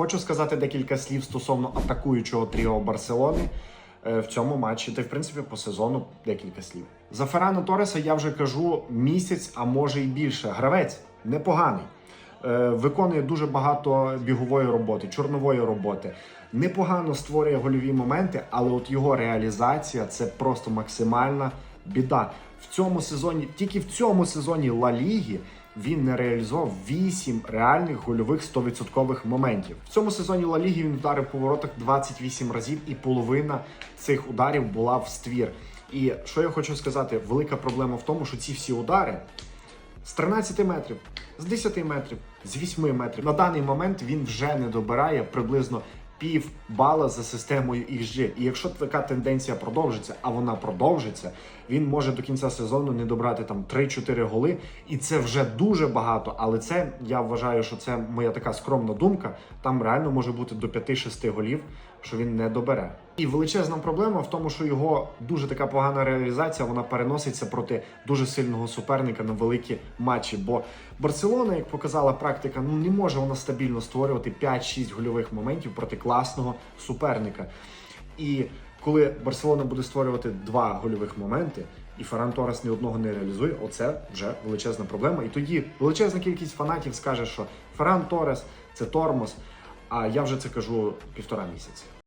Хочу сказати декілька слів стосовно атакуючого тріо Барселони е, в цьому матчі, та в принципі по сезону декілька слів. За Феррано Тореса я вже кажу місяць, а може і більше. Гравець непоганий. Е, Виконує дуже багато бігової роботи, чорнової роботи. Непогано створює гольові моменти, але от його реалізація це просто максимальна біда. В цьому сезоні, тільки в цьому сезоні Ла Ліги він не реалізував 8 реальних гольових 100% моментів. В цьому сезоні Ла Ліги він вдарив по воротах 28 разів, і половина цих ударів була в ствір. І що я хочу сказати, велика проблема в тому, що ці всі удари з 13 метрів, з 10 метрів, з 8 метрів. На даний момент він вже не добирає приблизно пів бала за системою XG. І якщо така тенденція продовжиться, а вона продовжиться, він може до кінця сезону не добрати там 3-4 голи. І це вже дуже багато. Але це я вважаю, що це моя така скромна думка. Там реально може бути до 5-6 голів, що він не добере. І величезна проблема в тому, що його дуже така погана реалізація вона переноситься проти дуже сильного суперника на великі матчі. Бо Барселона, як показала практика, ну не може вона стабільно створювати 5-6 гольових моментів проти класного суперника. І коли Барселона буде створювати два гольових моменти, і Ферран Торес ні одного не реалізує, оце вже величезна проблема. І тоді величезна кількість фанатів скаже, що Ферран Торес це тормоз. А я вже це кажу півтора місяці.